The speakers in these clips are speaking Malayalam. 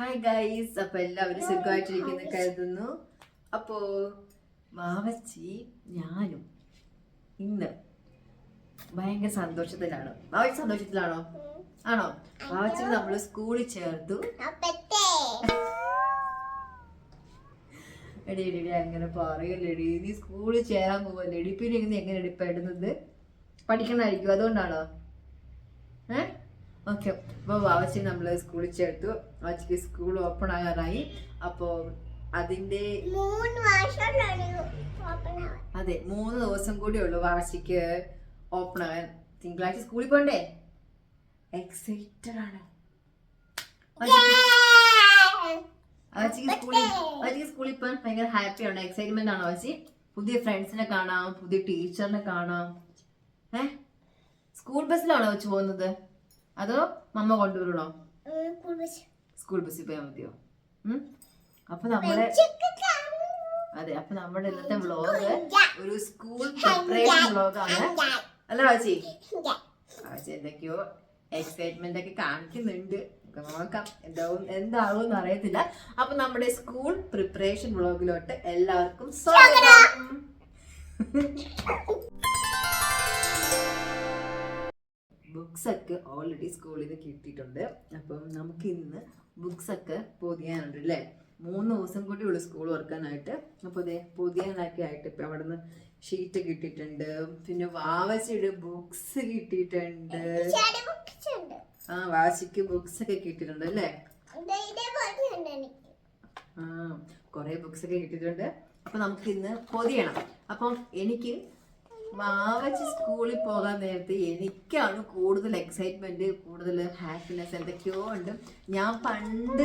ഹായ് ഗൈസ് അപ്പൊ എല്ലാവരും സുഖമായിട്ടിരിക്കുന്നു കരുതുന്നു. അപ്പോ മാവച്ചി ഞാനും ഇന്ന് ഭയങ്കര സന്തോഷത്തിലാണ്. മാവച്ചി സന്തോഷത്തിലാണോ? ആണോ? മാവച്ചി നമ്മൾ സ്കൂളിൽ ചേർത്തു. എടി എടി എടി അങ്ങനെ പറയല്ലേടി. നീ സ്കൂളിൽ ചേരാൻ പോവല്ലേടി പിന്നെ എങ്ങനെ എങ്ങനെ എടിപ്പെടുന്നത് പഠിക്കണമായിരിക്കും അതുകൊണ്ടാണോ? ഏ? ഓക്കെ. അപ്പോൾ വാവച്ചി നമ്മൾ സ്കൂളിൽ ചേർത്തു. വാവച്ചിക്ക് സ്കൂൾ ഓപ്പൺ ആകാറായി. അപ്പോൾ അതിന്റെ അതെ മൂന്ന് ദിവസം കൂടി ഉള്ളൂ വാവച്ചിക്ക് ഓപ്പൺ ആകാൻ. തിങ്കളാഴ്ച സ്കൂളിൽ പോണ്ടേ? എക്സൈറ്റഡ് ആണ്. സ്കൂളിൽ വാവച്ചിക്ക് സ്കൂളിൽ പോകാൻ ഭയങ്കര ഹാപ്പിയാണ് എക്സൈറ്റ്മെന്റ് ആണോ വാശി പുതിയ ഫ്രണ്ട്സിനെ കാണാം പുതിയ ടീച്ചറിനെ കാണാം. ഏ? സ്കൂൾ ബസ്സിലാണോ വെച്ച് പോകുന്നത്? അതോ മമ്മ കൊണ്ടുവരണോ? സ്കൂൾ ബസ്സിൽ പോയാൽ മതിയോ? അപ്പൊ നമ്മുടെ അതെ അപ്പൊ നമ്മുടെ ഇന്നത്തെ വ്ളോഗ് ഒരു സ്കൂൾ പ്രിപ്പറേഷൻ വ്ളോഗാണ് അല്ല വാച്ചി? വാച്ചി എന്തൊക്കെയോ എക്സൈറ്റ്മെന്റ് ഒക്കെ കാണിക്കുന്നുണ്ട്. നോക്കാം. എന്താവും എന്താവും എന്ന് അറിയത്തില്ല. അപ്പൊ നമ്മുടെ സ്കൂൾ പ്രിപ്പറേഷൻ വ്ളോഗിലോട്ട് എല്ലാവർക്കും സ്വാഗതം. ബുക്സ് ഒക്കെ ഓൾറെഡി സ്കൂളിൽ നിന്ന് കിട്ടിയിട്ടുണ്ട്. അപ്പം നമുക്ക് ഇന്ന് ബുക്സൊക്കെ പൊതിയാനുണ്ട് അല്ലേ മൂന്ന് ദിവസം കൂടി ഉള്ളു സ്കൂൾ വർക്കാനായിട്ട് അപ്പോൾ അതെ പൊതിയാനൊക്കെ ആയിട്ട് ഇപ്പം അവിടെ നിന്ന് ഷീറ്റ് കിട്ടിയിട്ടുണ്ട്. പിന്നെ വാവച്ചയുടെ ബുക്സ് കിട്ടിയിട്ടുണ്ട്. ആ വാശിക്ക് ബുക്സ് ഒക്കെ കിട്ടിയിട്ടുണ്ട് അല്ലേ? ആ കുറേ ബുക്സ് ഒക്കെ കിട്ടിയിട്ടുണ്ട്. അപ്പൊ നമുക്ക് ഇന്ന് പൊതിയണം. അപ്പം എനിക്ക് വാവച്ച് സ്കൂളിൽ പോകാൻ നേരത്തെ എനിക്കാണ് കൂടുതൽ എക്സൈറ്റ്മെന്റ് കൂടുതൽ ഹാപ്പിനെസ് എന്തൊക്കെയോ ഉണ്ട്. ഞാൻ പണ്ട്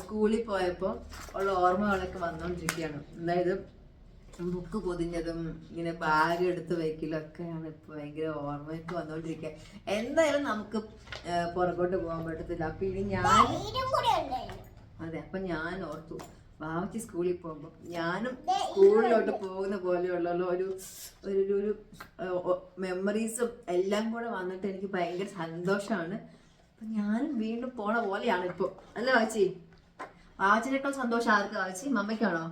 സ്കൂളിൽ പോയപ്പോൾ ഉള്ള ഓർമ്മകളൊക്കെ വന്നുകൊണ്ടിരിക്കുകയാണ് അതായത് ബുക്ക് പൊതിഞ്ഞതും ഇങ്ങനെ ബാഗ് എടുത്ത് വയ്ക്കലൊക്കെയാണ് ഇപ്പോൾ ഭയങ്കര ഓർമ്മയൊക്കെ വന്നുകൊണ്ടിരിക്കുക എന്തായാലും നമുക്ക് പുറകോട്ട് പോകാൻ പറ്റത്തില്ല. അപ്പം ഇനി ഞാൻ അതെ അപ്പം ഞാൻ ഓർത്തു. വാവച്ചി സ്കൂളിൽ പോകുമ്പോൾ ഞാനും സ്കൂളിലോട്ട് പോകുന്ന പോലെയുള്ള ഒരു ഒരു ഒരു മെമ്മറീസും എല്ലാം കൂടെ വന്നിട്ട് എനിക്ക് ഭയങ്കര സന്തോഷമാണ് അപ്പൊ ഞാനും വീണ്ടും പോണ പോലെയാണ് ഇപ്പോൾ അല്ല വാച്ചി? വാച്ചിനേക്കാൾ സന്തോഷം ആർക്ക്? വാച്ചി മമ്മയ്ക്കാണോ?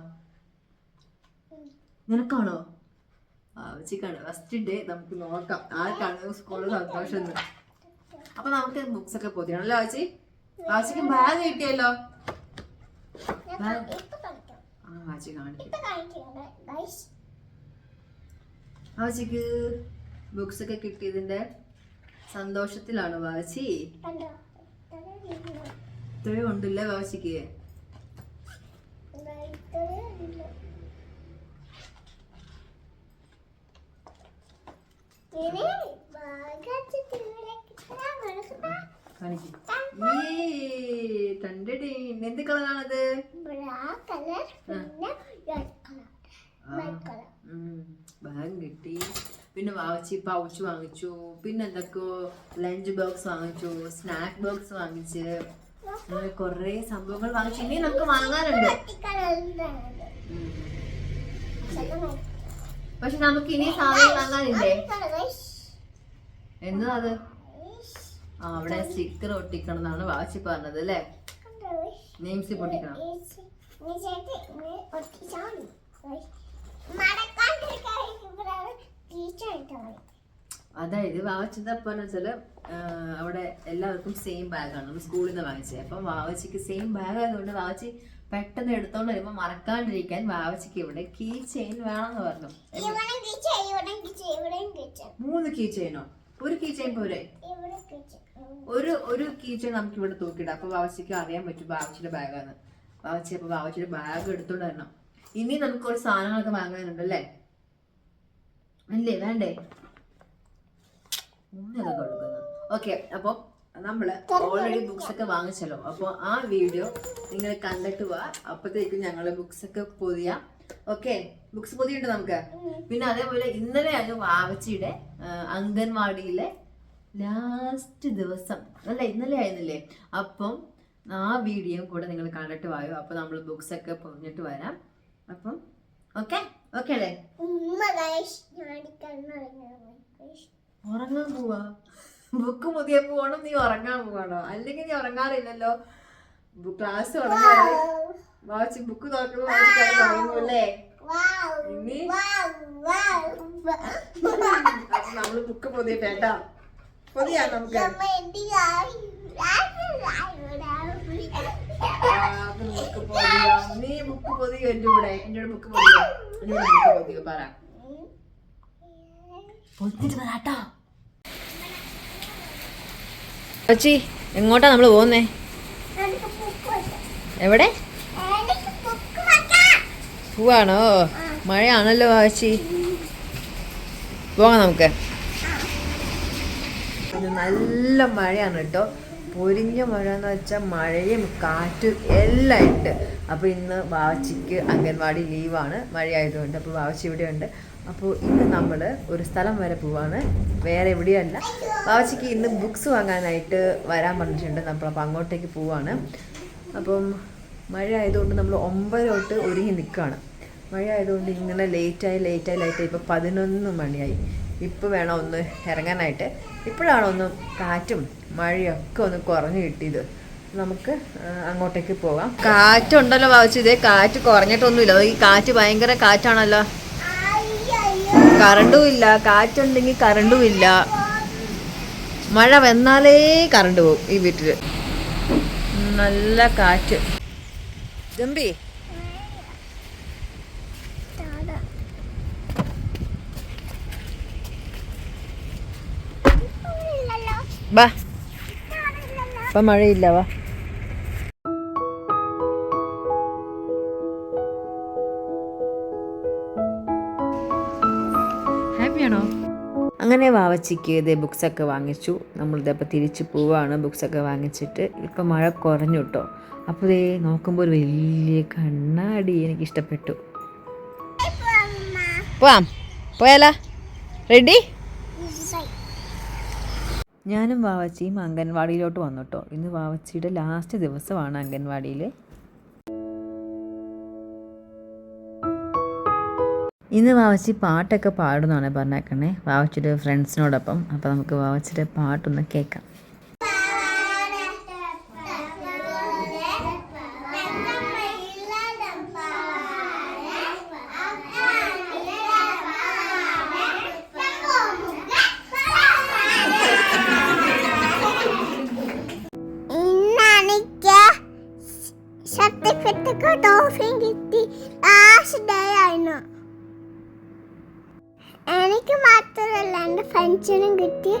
നിനക്കാണോ? വാച്ചിക്കാണ്. ഫസ്റ്റ് ഡേ നമുക്ക് നോക്കാം ആർക്കാണ് സ്കൂളിൽ സന്തോഷം എന്ന്. അപ്പൊ നമുക്ക് ബുക്സ് ഒക്കെ പൊതിയണം അല്ലേ വാച്ചി? വാച്ചിക്ക് ബാഗ് കിട്ടിയല്ലോ. ആ കാണിക്കും. ബുക്സ് ഒക്കെ കിട്ടിയതിന്റെ സന്തോഷത്തിലാണ് വാശി ഇത്രയും ഉണ്ടല്ലേ. എന്ത് കാണിക്കും തണ്ടടി കളർ കളറാണത് ബാഗ് കിട്ടി. പിന്നെ വാവച്ചി പൗച്ച് വാങ്ങിച്ചു. പിന്നെ എന്തൊക്കെയോ ലഞ്ച് ബോക്സ് വാങ്ങിച്ചു സ്നാക്ക് ബോക്സ് വാങ്ങിച്ച്. അങ്ങനെ കുറെ സംഭവങ്ങൾ വാങ്ങിച്ചു. ഇനി നമുക്ക് വാങ്ങാനുണ്ട്. പക്ഷെ നമുക്ക് ഇനി സാധനം വാങ്ങാനില്ലേ? എന്നതാ അത്? ആ അവിടെ സ്റ്റിക്കർ ഒട്ടിക്കണം എന്നാണ് വാശി പറഞ്ഞത് അല്ലേ? നെയിംസ് പൊട്ടിക്കണം. അതായത് വാവച്ചിന്റെ പറഞ്ഞ വെച്ചാൽ അവിടെ എല്ലാവർക്കും സെയിം ബാഗാണ് നമ്മൾ സ്കൂളിൽ നിന്ന് വാങ്ങിച്ചത്. അപ്പം വാവച്ചിക്ക് സെയിം ബാഗ് ആയതുകൊണ്ട് വാവച്ചി പെട്ടെന്ന് എടുത്തോണ്ട് വരുമ്പോൾ മറക്കാണ്ടിരിക്കാൻ വാവച്ചിക്ക് ഇവിടെ കീ ചെയിൻ വേണമെന്ന് പറഞ്ഞു. മൂന്ന് കീ ചെയിനോ ഒരു കീ ചെയിൻ പോരെ? ഒരു ഒരു കീ ചെയിൻ നമുക്ക് ഇവിടെ തൂക്കിയിടാം. അപ്പൊ വാവച്ചിക്ക് അറിയാൻ പറ്റും വാവച്ചിയുടെ ബാഗാണ് വാവച്ചി അപ്പൊ വാവച്ചിയുടെ ബാഗ് എടുത്തോണ്ട് വരണം ഇനി നമുക്ക് കുറച്ച് സാധനങ്ങളൊക്കെ വാങ്ങാനുണ്ട് അല്ലേ? അല്ലേ വേണ്ടേ? ഓക്കെ അപ്പോൾ നമ്മൾ ഓൾറെഡി ബുക്സ് ഒക്കെ വാങ്ങിച്ചല്ലോ. അപ്പോൾ ആ വീഡിയോ നിങ്ങൾ കണ്ടിട്ട് പോവാ അപ്പോഴത്തേക്കും ഞങ്ങൾ ബുക്സ് ഒക്കെ പൊതിയാം. ഓക്കെ ബുക്സ് പൊതിയുണ്ട് നമുക്ക്. പിന്നെ അതേപോലെ ഇന്നലെയാണ് വാവച്ചിയുടെ അംഗൻവാടിയിലെ ലാസ്റ്റ് ദിവസം. അല്ല ഇന്നലെ ആയിരുന്നില്ലേ? അപ്പം ആ വീഡിയോ കൂടെ നിങ്ങൾ കണ്ടിട്ട് വായോ? അപ്പൊ നമ്മൾ ബുക്സ് ഒക്കെ പറഞ്ഞിട്ട് വരാം. അപ്പം ഓക്കെ ഓക്കെ അല്ലേ? ഉറങ്ങാൻ പോവാ? ബുക്ക് മുതിയ പോകണം നീ ഉറങ്ങാൻ പോവാണോ? അല്ലെങ്കിൽ നീ ഉറങ്ങാറില്ലല്ലോ? ക്ലാസ് തുടങ്ങാതെ വാച്ച് ബുക്ക് തുറക്കുമ്പോൾ. ഇനി. അപ്പൊ നമ്മൾ ബുക്ക് പൊതിയിട്ടേട്ടാ പൊതിയാ നമുക്ക്. കൊച്ചി എങ്ങോട്ടാ നമ്മൾ പോകുന്നേ എവിടെ? പോവാണോ? മഴയാണല്ലോ ആച്ചി പോകാം നമുക്ക്. നല്ല മഴയാണ് കേട്ടോ. പൊരിഞ്ഞ മഴ എന്ന് വെച്ചാൽ മഴയും കാറ്റും എല്ലാം ഉണ്ട് അപ്പോൾ ഇന്ന് വാവച്ചിക്ക് അംഗൻവാടി ലീവാണ് മഴയായതുകൊണ്ട്. അപ്പോൾ വാവച്ചി ഇവിടെയുണ്ട്. അപ്പോൾ ഇന്ന് നമ്മൾ ഒരു സ്ഥലം വരെ പോവാണ്. വേറെ എവിടെയല്ല വാവച്ചിക്ക് ഇന്ന് ബുക്സ് വാങ്ങാനായിട്ട് വരാൻ പറഞ്ഞിട്ടുണ്ട്. നമ്മൾ അപ്പോൾ അങ്ങോട്ടേക്ക് പോവാണ്. അപ്പം മഴ ആയതുകൊണ്ട് നമ്മൾ ഒമ്പത് ഒരുങ്ങി നിൽക്കുകയാണ് മഴ ആയതുകൊണ്ട് ഇങ്ങനെ ലേറ്റായി ലേറ്റായി ലേറ്റായി ഇപ്പോൾ പതിനൊന്ന് മണിയായി. ഇപ്പോൾ വേണം ഒന്ന് ഇറങ്ങാനായിട്ട്. ഇപ്പോഴാണ് ഒന്ന് കാറ്റും മഴയൊക്കെ ഒന്ന് കുറഞ്ഞു കിട്ടിയത്. നമുക്ക് അങ്ങോട്ടേക്ക് പോകാം. കാറ്റുണ്ടല്ലോ വായിച്ചു ഇതേ കാറ്റ് കുറഞ്ഞിട്ടൊന്നുമില്ല. ഈ കാറ്റ് ഭയങ്കര കാറ്റാണല്ലോ. കറണ്ടും ഇല്ല. കാറ്റുണ്ടെങ്കിൽ കറണ്ടും ഇല്ല. മഴ വന്നാലേ കറണ്ട് പോകും ഈ വീട്ടിൽ നല്ല കാറ്റ്. ജമ്പി ബാ ഇപ്പം മഴയില്ല വാ. ഹാപ്പിയാണോ? അങ്ങനെ വാവച്ചിക്ക് ഇതേ ബുക്സൊക്കെ വാങ്ങിച്ചു. നമ്മളിതപ്പോൾ തിരിച്ച് പോവാണ്. ബുക്സൊക്കെ വാങ്ങിച്ചിട്ട് ഇപ്പം മഴ കുറഞ്ഞു കേട്ടോ അപ്പോൾ ഇതേ നോക്കുമ്പോൾ ഒരു വലിയ കണ്ണാടി എനിക്ക് ഇഷ്ടപ്പെട്ടു പോവാം. പോയാലാ? റെഡി? ഞാനും വാവച്ചിയും അംഗൻവാടിയിലോട്ട് വന്നു കേട്ടോ ഇന്ന് വാവച്ചിയുടെ ലാസ്റ്റ് ദിവസമാണ് അംഗൻവാടിയിൽ ഇന്ന് വാവച്ചി പാട്ടൊക്കെ പാടുന്നാണ് പറഞ്ഞേക്കണേ. വാവച്ചിയുടെ ഫ്രണ്ട്സിനോടൊപ്പം അപ്പോൾ നമുക്ക് വാവച്ചിയുടെ പാട്ടൊന്ന് കേൾക്കാം ടോഫിയും കിട്ടി. ലാസ്റ്റ് ഡേ ആയിരുന്നു എനിക്ക് മാത്രമല്ല എന്റെ ഫ്രണ്ട്സിനും കിട്ടി.